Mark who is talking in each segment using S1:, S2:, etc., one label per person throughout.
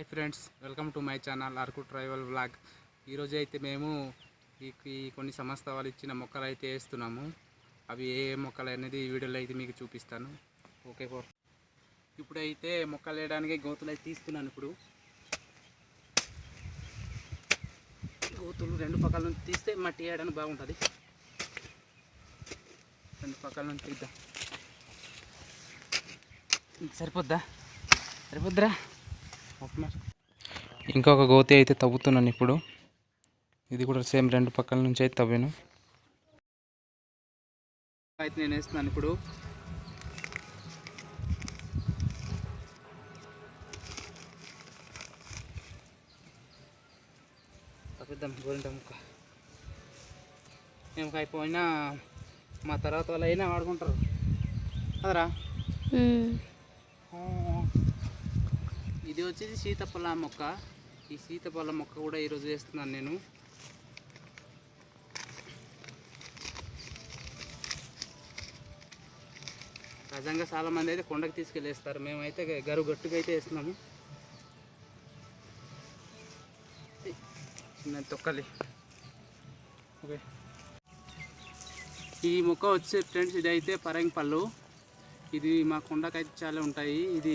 S1: Hi friends welcome to my channel Araku tribal blog ఈరోజు అయితే మేము ఈ కొన్ని సంస్థ వాళ్ళు ఇచ్చిన మొక్కలు అయితే వేస్తున్నాము. అవి ఏ ఏ మొక్కలు అనేది ఈ వీడియోలో అయితే మీకు చూపిస్తాను. ఓకే ఫోర్ ఇప్పుడైతే మొక్కలు వేయడానికి గోతులు అయితే తీస్తున్నాను ఇప్పుడు. గోతులు రెండు పక్కల నుంచి తీస్తే మట్టి వేయడానికి బాగుంటుంది. రెండు పక్కల నుంచి తీద్దాం. సరిపోద్దా? సరిపోద్దిరా? ఇంకొక గోతి అయితే తవ్వుతున్నాను ఇప్పుడు. ఇది కూడా సేమ్ రెండు పక్కల నుంచి అయితే తవ్వాను. అయితే నేను వేస్తున్నాను ఇప్పుడు. తప్పిద్దాం గోరింట ముక్క. మేము అయిపోయినా మా తర్వాత వాళ్ళు అయినా వాడుకుంటారు అదరా ఇది వచ్చేసి సీతపల్ల మొక్క. ఈ సీతపల్ల మొక్క కూడా ఈరోజు వేస్తున్నాను నేను. సహజంగా చాలామంది అయితే కొండకి తీసుకెళ్ళేస్తారు. మేమైతే గరువు గట్టుగా అయితే వేస్తున్నాము. చిన్న తొక్కలి. ఓకే. ఈ మొక్క వచ్చే ఫ్రెండ్స్ ఇది అయితే పరంగి పళ్ళు. ఇది మా కొండకైతే చాలా ఉంటాయి. ఇది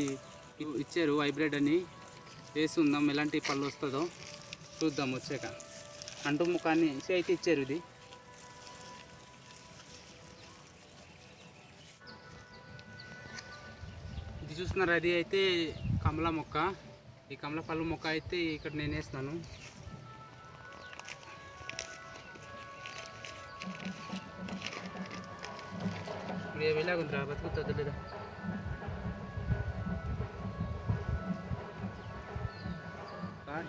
S1: ఇచ్చారు హైబ్రిడ్ అని. వేసి ఉందాం ఎలాంటి పళ్ళు వస్తుందో చూద్దాం వచ్చాక. అంటు ముఖాన్ని అయితే ఇచ్చారు ఇది. ఇది చూస్తున్నారు అది అయితే కమల మొక్క. ఈ కమల పళ్ళు మొక్క అయితే ఇక్కడ నేను వేస్తున్నాను. ఎలాగుందిరా బతుకుతుంది లేదా?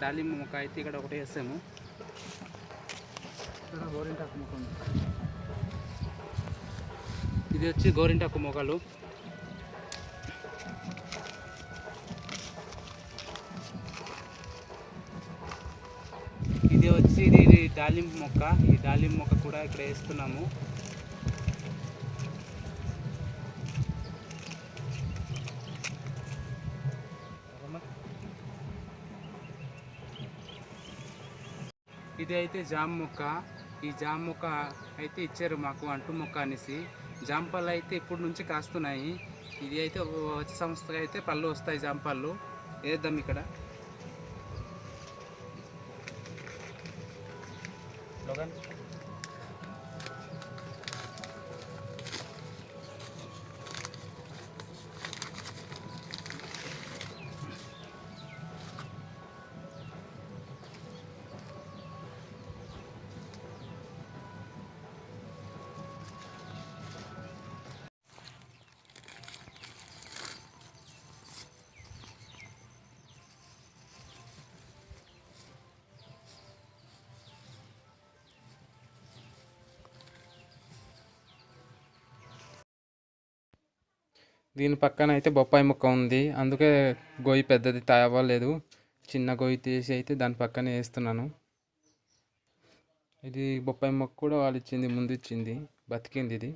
S1: దాలింబ మొక్క అయితే ఇక్కడ ఒకటి వేసాము. ఇక్కడ గోరింటాకు మొక్క ఇది వచ్చి గోరింటాకు మొక్కలు ఇది వచ్చి ఇది ఇది దాలింబ మొక్క. ఈ దాలింబ మొక్క కూడా ఇక్కడ వేస్తున్నాము. ఇది అయితే జామ మొక్క. ఈ జామ మొక్క అయితే ఇచ్చారు మాకు అంటు మొక్క అనేసి. జామ పళ్ళు అయితే ఇప్పుడు నుంచి కాస్తున్నాయి. ఇది అయితే వచ్చే సంవత్సరం అయితే పళ్ళు వస్తాయి జామ పళ్ళు. వేద్దాం ఇక్కడ. లోగన్ దీని పక్కన అయితే బొప్పాయి మొక్క ఉంది. అందుకే గొయ్యి పెద్దది తవ్వలేదు చిన్న గొయ్యి తీసి అయితే దాని పక్కనే వేస్తున్నాను. ఇది బొప్పాయి మొక్క కూడా వాళ్ళు ఇచ్చింది ముందు ఇచ్చింది. బతికింది ఇది.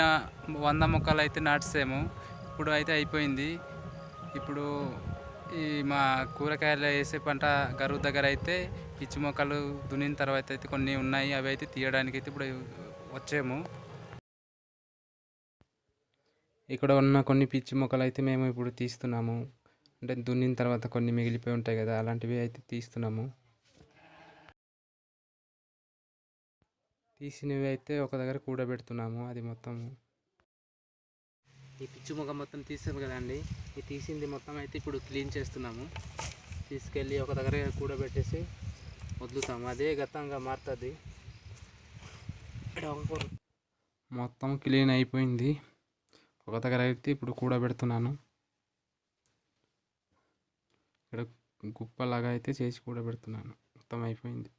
S1: నా వంద మొక్కలు అయితే నాటిసాము. ఇప్పుడు అయితే అయిపోయింది. ఇప్పుడు ఈ మా కూరగాయలు వేసే పంట గరువు దగ్గర అయితే పిచ్చి మొక్కలు దున్నిన తర్వాత అయితే కొన్ని ఉన్నాయి. అవి అయితే తీయడానికి అయితే ఇప్పుడు వచ్చాము. ఇక్కడ ఉన్న కొన్ని పిచ్చి మొక్కలు అయితే మేము ఇప్పుడు తీస్తున్నాము. అంటే దున్నిన తర్వాత కొన్ని మిగిలిపోయి ఉంటాయి కదా అలాంటివి అయితే తీస్తున్నాము. తీసినవి అయితే ఒక దగ్గర కూడబెడుతున్నాము. అది మొత్తం ఈ పిచ్చి ముఖం మొత్తం తీసాము కదండి. ఈ తీసింది మొత్తం అయితే ఇప్పుడు క్లీన్ చేస్తున్నాము. తీసుకెళ్ళి ఒక దగ్గర కూడబెట్టేసి వదులుతాము. అదే గతంగా మారుతుంది. మొత్తం క్లీన్ అయిపోయింది. ఒక దగ్గర అయితే ఇప్పుడు కూడబెడుతున్నాను. ఇక్కడ గుప్పలాగా అయితే చేసి కూడబెడుతున్నాను. మొత్తం అయిపోయింది.